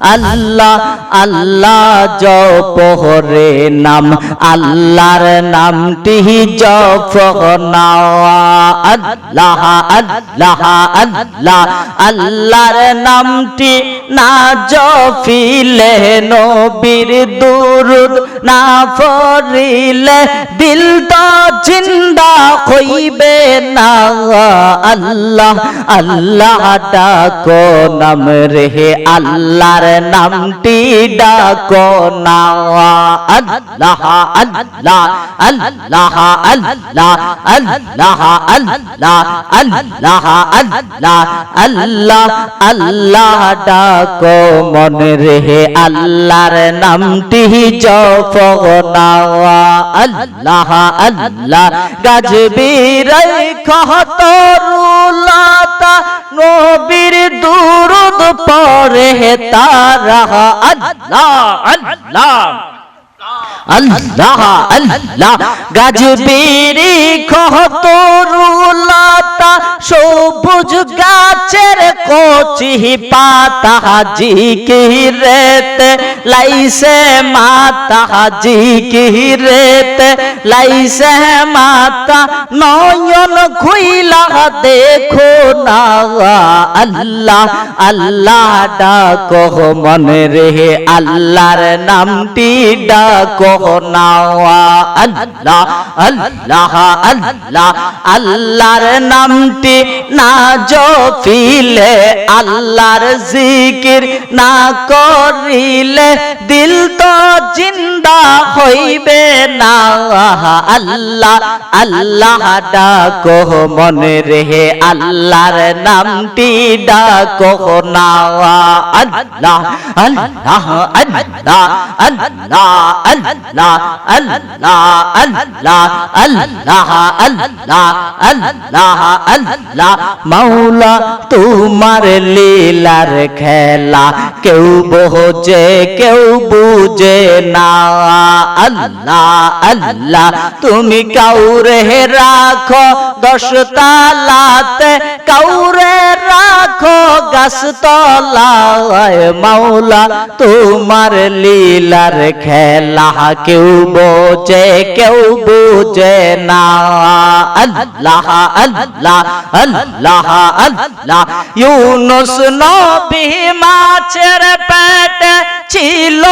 আল্লাহ আল্লাহ জপরে নাম, আল্লাহর নামটি জপ আল্লাহ আল্লাহ আল্লাহ, আল্লাহর নামটি না জপিলে নবীর দুরুদ, না পড়িলে দিল তো জিন্দা হইবে না। আল্লাহ আল্লাহ ডাকো নাম রে, আল্লাহর নামটি ডাকো না। আল্লাহ আল্লাহ আল্লাহ আল্লাহ আল্লাহ আল্লাহ আল্লাহ আল্লাহ আল্লাহ আল্লাহ ডাকো মনে রে আল্লাহর নামটি জপ না। আল্লাহ আল্লাহ খতরুলাতা নবীর দুরুদ পড়ে তারা আল্লাহ আল্লাহ। আল্লাহ আল্লাহ। গাজবীরি খতরুলাতা সবুজ গাছের কচি পাতা, জিকিরেতে, লাইসে মাতা, জিকিরেতে। লাইসে মাতা নয়ন খুইলা, দেখো না আল্লাহ আল্লাহ ডাকো, মনে রে আল্লাহর নামটি ডাকো নাওয়া আল্লাহ আল্লাহ আল্লাহ, আল্লাহর নামটি না জপিলে, আল্লাহর জিকির না করিলে, দিল তো জিন্দা হইবে না আল্লাহ আল্লাহ ডাকো মনে রে আল্লাহর নামটি ডাকো নাওয়া আল্লাহ আল্লাহ আল্লাহ আল্লাহ আল্লাহ আল্লাহ আল্লাহ আল্লাহ আল্লাহ আল্লাহ আল্লাহ মাওলা তোমার লীলার খেলা কেউ বোঝে কেউ বুঝে না আল্লাহ আল্লাহ তুমি কাউরে রাখো দশ তালাতে, কাউরে রাখো গাছ তলায় মাওলা, তোমার লীলার খেলা কেউ বোঝে, কেউ বুঝে না। আল্লাহ আল্লাহ আল্লাহ আল্লাহ, ইউনুস নবী মাছের পেটে ছিল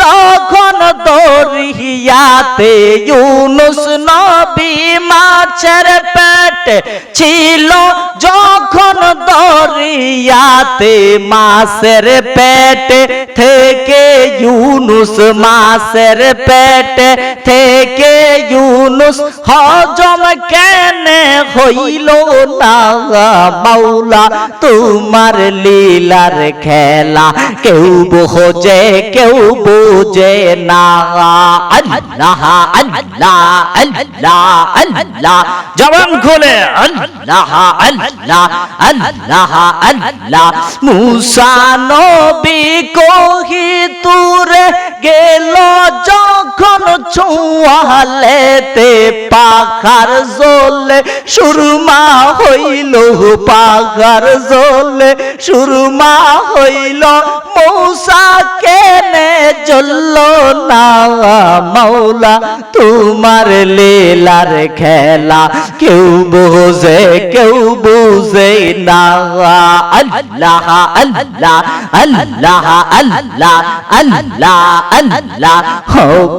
যখন দরিয়াতে ইউনুস নবী মাছের পেট ছিল যখন দরিয়াতে মাছের পেট থেকে ইউনুস মাছের পেটে থেকে ইউনুস হজম কেনে হইল না? মাওলা, তোমার লীলার খেলা কেউ বোঝে কেউ বোঝে না। আল্লাহ আল্লাহ আল্লাহ আল্লাহ। জবান খুলে, আল্লাহ আল্লাহ আল্লাহ আল্লাহ। মুসা নবী কহি নূরে গেল যখন ছোয়ালেতে পাখার জলে, সুরমা হইল পাখার জলে, সুরমা হইল মৌসা কেনে জ্বলল না মাওলা, তোমার লীলার খেলা কেউ বোঝে, কেউ বুঝে না। আল্লাহ আল্লাহ আল্লাহ আল্লাহ আল্লাহ আল্লাহ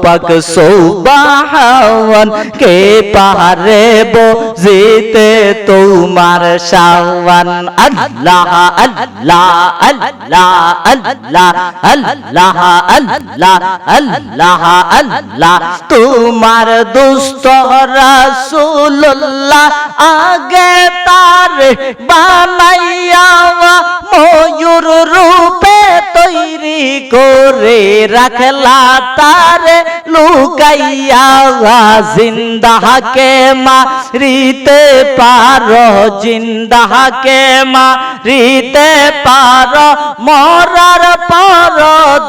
পাক সুবহান, কে পারে বুঝিতে তোমার শাওয়ান? আল্লাহ আল্লাহ আল্লাহ আল্লাহ আল্লাহ আল্লাহ আল্লাহ আল্লাহ। তোমার দুষ্ট রাসূলুল্লাহ আগে তার বানাইয়া ময়ূর রূপে তৈরি করে রাখলা তার লুকাইয়া জিন্দাকে মারিতে পারো জিন্দাকে মারিতে পারো, মরার পর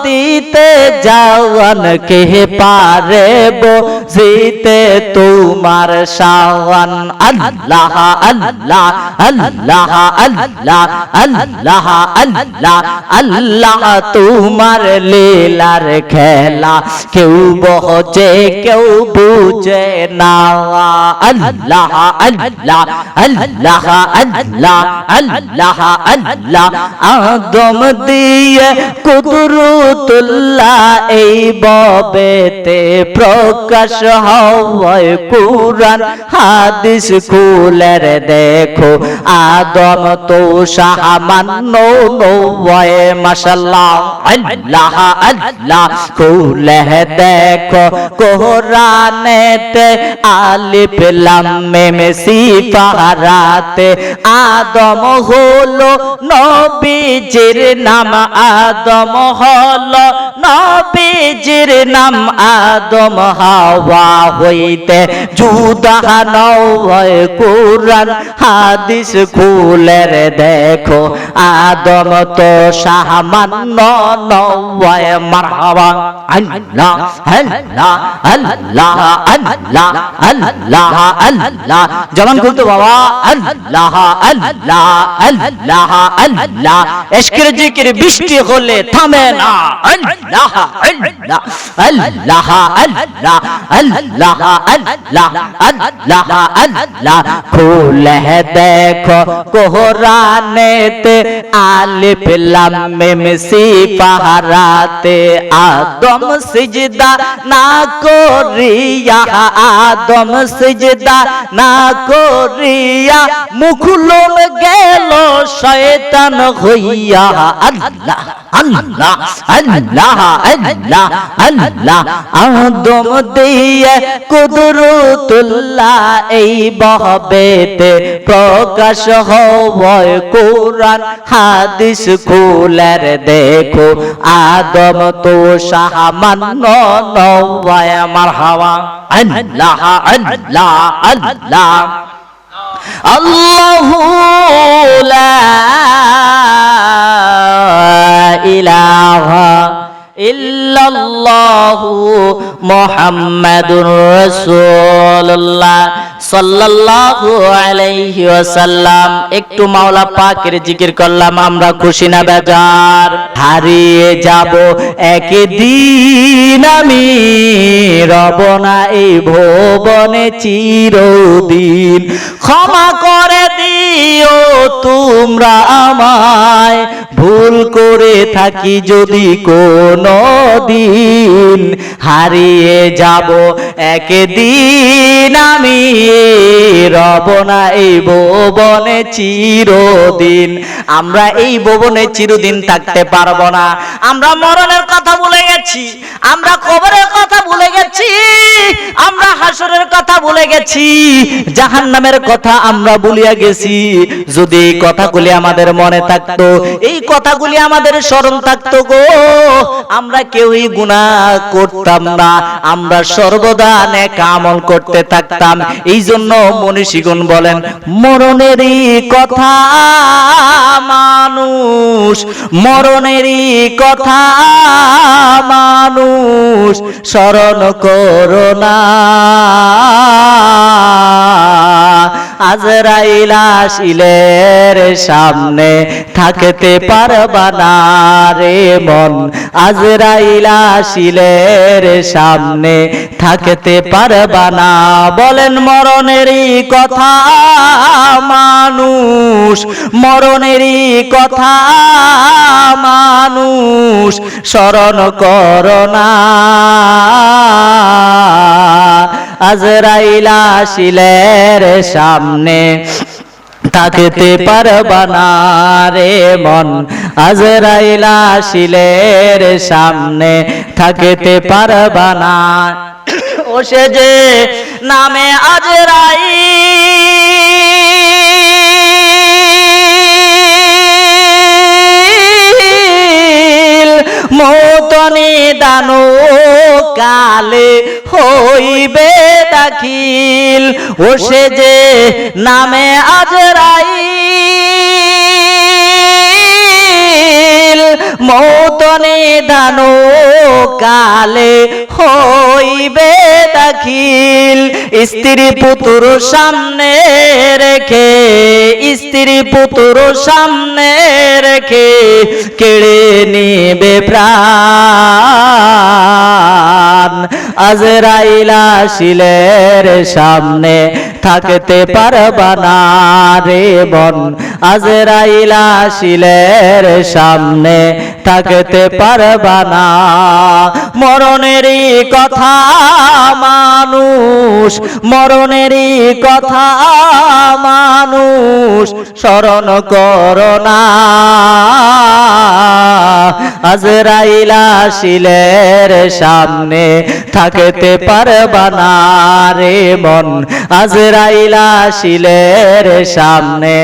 দিতে জাওয়ান কে পারে বুঝিতে তোমার শাওয়ান। আল্লাহ আল্লাহ আল্লাহ আল্লাহ আল্লাহ আল্লাহ আল্লাহ তোমার লীলার খেলা কেউ বহছে, কেউ বুঝে না। আল্লাহ আল্লাহ আল্লাহ আল্লাহ আল্লাহ আল্লাহ, আদম দিয়ে কুদরতুল্লাহ এই ববেতে প্রকাশ হয় কুরআন, হাদিস খুলের দেখো। আদম তো সামান্য নয় মাশাল্লাহ আল্লাহ আল্লাহ খুলে দেখো কোরআনেতে আলিফ, লাম, মিম, সিফারাতে আদম হলো নবীজির নাম, আদম হলো নবীজির নাম, আদম হাওয়া হইতে জুদা নয় কোরআন, হাদিস খুলের দেখো, আদম তো সামান্য নয় মারহাবা আল্লাহ আল্লাহ আল্লাহ আল্লাহ আল্লাহ আল্লাহ জবান খুলতো বাবা আল্লাহ আল্লাহ আল্লাহ আল্লাহ এশকের জিকির বৃষ্টি হলে থামে না আল্লাহ আল্লাহ আল্লাহ আল্লাহ আল্লাহ আল্লাহ আল্লাহ আল্লাহ খুলে দেখো কোরআনেতে আলিফ লাম মিম সিফারাতে আদম সিজদা না করিয়া, আদম সিজদা না করিয়া, মুখলম গেল শয়তান হইয়া। আল্লাহ আল্লাহ আল্লাহ আল্লাহ আল্লাহ, আদম দিয়ে কুদরতুল্লাহ এই বহবেতে প্রকাশ হয়। কোরআন হাদিস খুলের দেখো আদম তো সামান্য নয় আমার হাওয়া। আল্লাহ আল্লাহ আল্লাহ। আল্লাহু লা ইলাহা ইল্লাল্লাহু মুহাম্মাদুর রাসূলুল্লাহ। সাল্লাল্লাহু আলাইহি ওয়াসাল্লাম, একটু মাওলা পাকের জিকির করলাম, আমরা খুশি না বেজার। হারিয়ে যাব, একদিন আমি রব না এই ভুবনে চিরদিন। ক্ষমা করে দিও তোমরা আমায় ভুল করে থাকি যদি কোনো দিন হারিয়ে যাব একদিন আমি। রব না এই ভুবনে চিরদিন, আমরা এই ভুবনে চিরদিন থাকতে পারব না। আমরা মরণের কথা ভুলে গেছি, আমরা কবরের কথা ভুলে গেছি, আমরা হাসরের কথা ভুলে গেছি জাহান নামের কথা আমরা ভুলিয়া গেছি। যদি এই কথাগুলি আমাদের মনে থাকতো, এই কথাগুলি আমাদের স্মরণ থাকতো গো। আমরা কেউই গুণা করতাম না। আমরা সর্বদা নেক আমল করতে থাকতাম। এই জন্য মনীষীগণ বলেন, মরণেরই কথা মানুষ, মরণেরই কথা মানুষ, স্মরণ করোনা আজরাইল আসিলের সামনে থাকতে পারবা না রে মন। আজরাইল আসিলের সামনে থাকতে পারবা না। বলেন, মরণেরই কথা মানুষ, মরণেরই কথা মানুষ, স্মরণ করোনা আজরাইলা শিলের সামনে। থাকতে পারবা না রে মন। আজরাইলা শিলের সামনে। থাকতে পারবা না। ও সে যে নামে আজরাই মতনে দানো কালে হইবে। দাখিল, ও সে যে নামে আজরাই মৌতনে ধানো কালে হইবে দাখিল। স্ত্রী পুতুর সামনে রেখে স্ত্রী পুতুর সামনে রেখে কেড়ে নেবে প্রাণ। আজরাইলা শিলের সামনে থাকতে পারবা না রে বন। আজরাইলা শিলের সামনে থাকতে পারবা না। মরণেরই কথা মানুষ মরণেরই কথা মানুষ স্মরণ করোনা আজরাইলা শিলের সামনে থাকতে পারবা রে মন। আজরাইলা সামনে